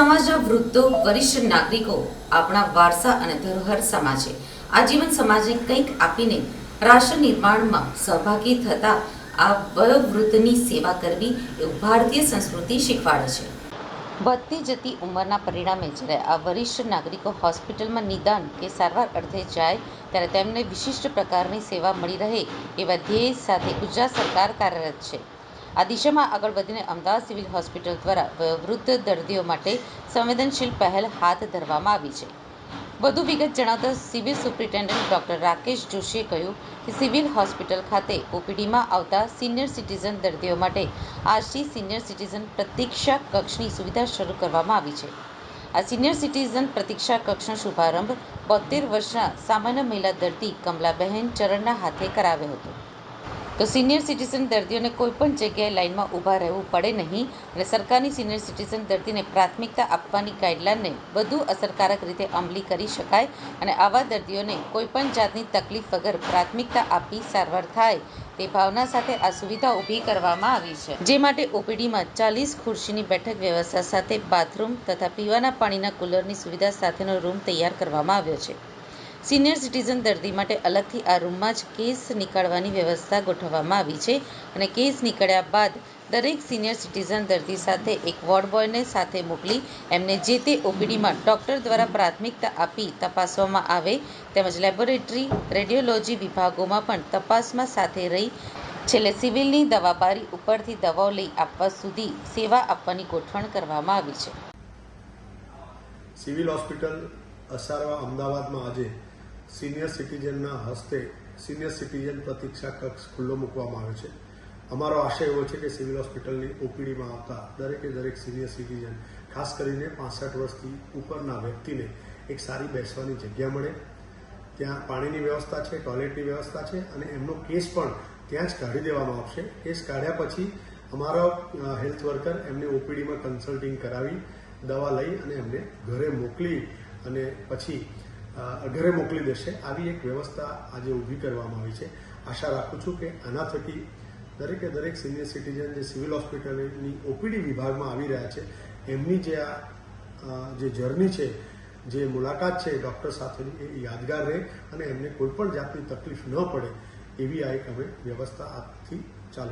વૃદ્ધો, વરિષ્ઠ નાગરિકો, આપણા વારસા અને ધરોહર સમાજે આજીવન સમાજને કંઈક આપીને રાષ્ટ્ર નિર્માણમાં સહભાગી થતા આ વયોવૃદ્ધની સેવા કરવી એવું ભારતીય સંસ્કૃતિ શીખવાડે છે. વધતી જતી ઉંમરના પરિણામે જ્યારે આ વરિષ્ઠ નાગરિકો હોસ્પિટલમાં નિદાન કે સારવાર અર્થે જાય, ત્યારે તેમને વિશિષ્ટ પ્રકારની સેવા મળી રહે એવા ધ્યેય સાથે ગુજરાત સરકાર કાર્યરત છે. આ દિશામાં આગળ વધીને અમદાવાદ સિવિલ હોસ્પિટલ દ્વારા વૃદ્ધ દર્દીઓ માટે સંવેદનશીલ પહેલ હાથ ધરવામાં આવી છે. વધુ વિગત જણાવતા સિવિલ સુપ્રિન્ટેન્ડન્ટ ડોક્ટર રાકેશ જોશીએ કહ્યું કે સિવિલ હોસ્પિટલ ખાતે ઓપીડીમાં આવતા સિનિયર સિટીઝન દર્દીઓ માટે આજથી સિનિયર સિટીઝન પ્રતીક્ષા કક્ષની સુવિધા શરૂ કરવામાં આવી છે. આ સિનિયર સિટીઝન પ્રતીક્ષા કક્ષનો શુભારંભ બોતેર વર્ષના સામાન્ય મહિલા દર્દી કમલાબહેન ચરણના હાથે કરાવ્યો હતો. તો સિનિયર સિટીઝન દર્દીઓને કોઈ પણ જગ્યાએ લાઇનમાં ઊભા રહેવું પડે નહીં અને સરકારની સિનિયર સિટીઝન દર્દીને પ્રાથમિકતા આપવાની ગાઈડલાઇનને વધુ અસરકારક રીતે અમલી કરી શકાય અને આવા દર્દીઓને કોઈ પણ જાતની તકલીફ વગર પ્રાથમિકતા આપી સારવાર થાય તે ભાવના સાથે આ સુવિધા ઊભી કરવામાં આવી છે. જે માટે ઓપીડીમાં ચાલીસ ખુરશીની બેઠક વ્યવસ્થા સાથે બાથરૂમ તથા પીવાના પાણીના કુલરની સુવિધા સાથેનો રૂમ તૈયાર કરવામાં આવ્યો છે. સિનિયર સિટીઝન દર્દી માટે અલગથી આ રૂમમાં જ કેસ નીકાળવાની વ્યવસ્થા ગોઠવવામાં આવી છે અને કેસ નીકળ્યા બાદ દરેક સિનિયર સિટીઝન દર્દી સાથે એક વોર્ડ બોયને સાથે મોકલી એમને જે તે ઓપીડીમાં ડૉક્ટર દ્વારા પ્રાથમિકતા આપી તપાસવામાં આવે તેમજ લેબોરેટરી, રેડિયોલોજી વિભાગોમાં પણ તપાસમાં સાથે રહી છેલ્લે સિવિલની દવાબારી ઉપરથી દવાઓ લઈ આપવા સુધી સેવા આપવાની ગોઠવણ કરવામાં આવી છે. સિવિલ હોસ્પિટલ અસારવા અમદાવાદમાં આજે સિનિયર સિટીઝનના હસ્તે સિનિયર સિટીઝન પ્રતીક્ષા કક્ષ ખુલ્લો મૂકવામાં આવ્યો છે. અમારો આશય એવો છે કે સિવિલ હોસ્પિટલની ઓપીડીમાં આવતા દરેકે દરેક સિનિયર સિટીઝન, ખાસ કરીને પાસઠ વર્ષથી ઉપરના વ્યક્તિને એક સારી બેસવાની જગ્યા મળે. ત્યાં પાણીની વ્યવસ્થા છે, ટોયલેટની વ્યવસ્થા છે અને એમનો કેસ પણ ત્યાં જ કાઢી દેવામાં આવશે. કેસ કાઢ્યા પછી અમારો હેલ્થ વર્કર એમને ઓપીડીમાં કન્સલ્ટિંગ કરાવી, દવા લઈ અને એમને ઘરે મોકલી અને પછી ઘરે મોકલી દેશે. આવી એક વ્યવસ્થા આજે ઊભી કરવામાં આવી છે. આશા રાખું છું કે આના થકી દરેકે દરેક સિનિયર સિટીઝન જે સિવિલ હોસ્પિટલની ઓપીડી વિભાગમાં આવી રહ્યા છે, એમની જે આ જે જર્ની છે, જે મુલાકાત છે ડૉક્ટર સાથેની, એ યાદગાર રહે અને એમને કોઈ પણ જાતની તકલીફ ન પડે એવી આ એક અમે વ્યવસ્થા આજથી